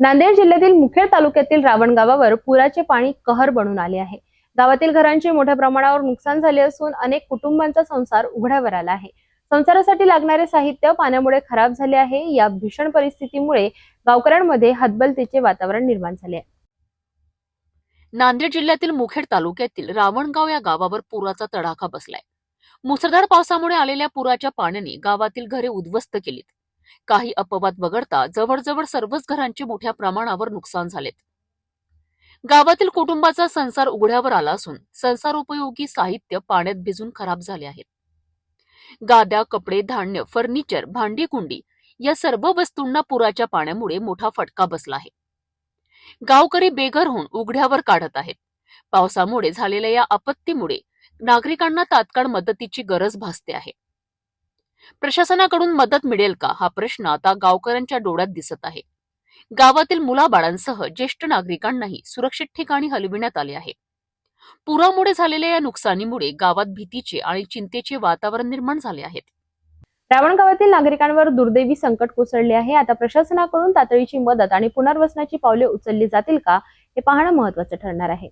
नांदेड जिल्ह्यातील मुखेड तालुक्यातील रावण गावावर पुराचे पाणी कहर बनून आले आहे. गावातील घरांचे मोठ्या प्रमाणावर नुकसान झाले असून अनेक कुटुंबांचा संसार उघड्यावर आला आहे. संसारासाठी लागणारे साहित्य पाण्यामुळे खराब झाले आहे. या भीषण परिस्थितीमुळे गावकऱ्यांमध्ये हतबलतेचे वातावरण निर्माण झाले आहे. नांदेड जिल्ह्यातील मुखेड तालुक्यातील रावणगाव या गावावर पुराचा तडाखा बसलाय. मुसळधार पावसामुळे आलेल्या पुराच्या पाण्याने गावातील घरे उद्ध्वस्त केलीत. काही अपवाद वगळता जवळजवळ सर्वच घरांचे मोठ्या प्रमाणावर नुकसान झालेत गावातील कुटुंबाचा संसार उघड्यावर आला असून संसार उपयोगी साहित्य पाण्यात भिजून खराब झाले आहेत गाद्या कपडे धान्य फर्निचर भांडी कुंडी या सर्व वस्तूंना पुराच्या पाण्यामुळे मोठा फटका बसला आहे. गावकरी बेघर होऊन उघड्यावर काढत आहेत. पावसामुळे झालेल्या या आपत्तीमुळे नागरिकांना तात्काळ मदतीची गरज भासते आहे. प्रशासनाकडून मदत मिळेल का? हा प्रश्न आता गावकऱ्यांच्या डोळ्यात दिसत आहे. गावातील मुलाबाळांसह ज्येष्ठ नागरिकांनाही सुरक्षित ठिकाणी हलविण्यात आले आहे. पुरामुळे झालेल्या या नुकसानीमुळे गावात भीतीचे आणि चिंतेचे वातावरण निर्माण झाले आहेत रावण गावातील नागरिकांवर दुर्दैवी संकट कोसळले आहे. आता प्रशासनाकडून तातडीची मदत आणि पुनर्वसनाची पावले उचलली जातील का हे पाहणं महत्वाचं ठरणार आहे.